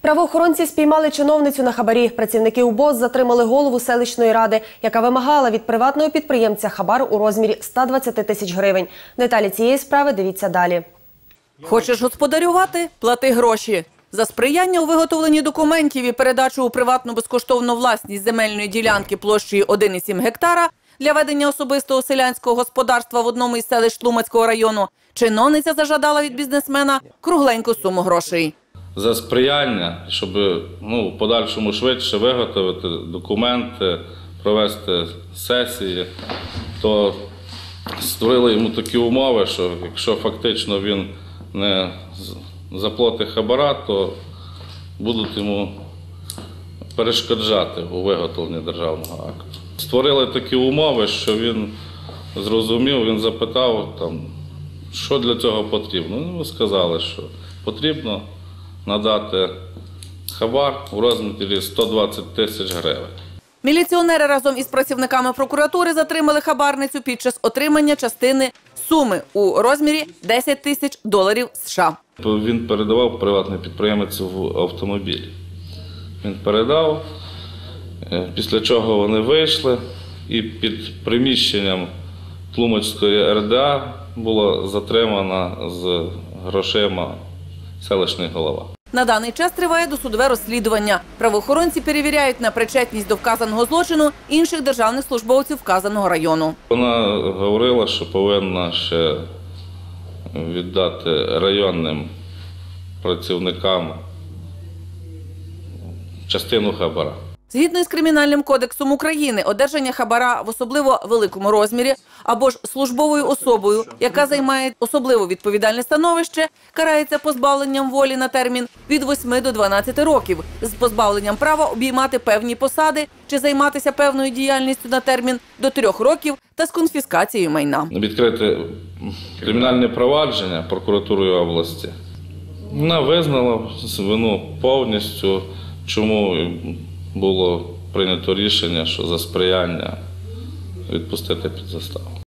Правоохоронці спіймали чиновницю на хабарі. Працівники УБОЗ затримали голову селищної ради, яка вимагала від приватного підприємця хабар у розмірі 120 тисяч гривень. Деталі цієї справи дивіться далі. Хочеш господарювати? Плати гроші. За сприяння у виготовленні документів і передачу у приватну безкоштовну власність земельної ділянки площею 1,7 гектара для ведення особистого селянського господарства в одному із селищ Тлумацького району, чиновниця зажадала від бізнесмена кругленьку суму грошей. За сприяння, щоб ну, в подальшому швидше виготовити документи, провести сесії, то створили йому такі умови, що якщо фактично він не заплатить хабара, то будуть йому перешкоджати у виготовленні державного акту. Створили такі умови, що він зрозумів, він запитав, там, що для цього потрібно. Ну, сказали, що потрібно надати хабар у розмірі 120 тисяч гривень. Міліціонери разом із працівниками прокуратури затримали хабарницю під час отримання частини суми у розмірі 10 тисяч доларів США. Він передавав приватний підприємець в автомобіль. Він передав, е, після чого вони вийшли, і під приміщенням Тлумацької РДА була затримана з грошима селищний голова. На даний час триває досудове розслідування. Правоохоронці перевіряють на причетність до вказаного злочину інших державних службовців вказаного району. Вона говорила, що повинна ще віддати районним працівникам частину хабара. Згідно із кримінальним кодексом України, одержання хабара в особливо великому розмірі або ж службовою особою, яка займає особливо відповідальне становище, карається позбавленням волі на термін від 8 до 12 років з позбавленням права обіймати певні посади чи займатися певною діяльністю на термін до 3 років та з конфіскацією майна. Відкрити кримінальне провадження прокуратурою області. Вона визнала вину повністю, чому було прийнято рішення, що за сприяння відпустити під заставу.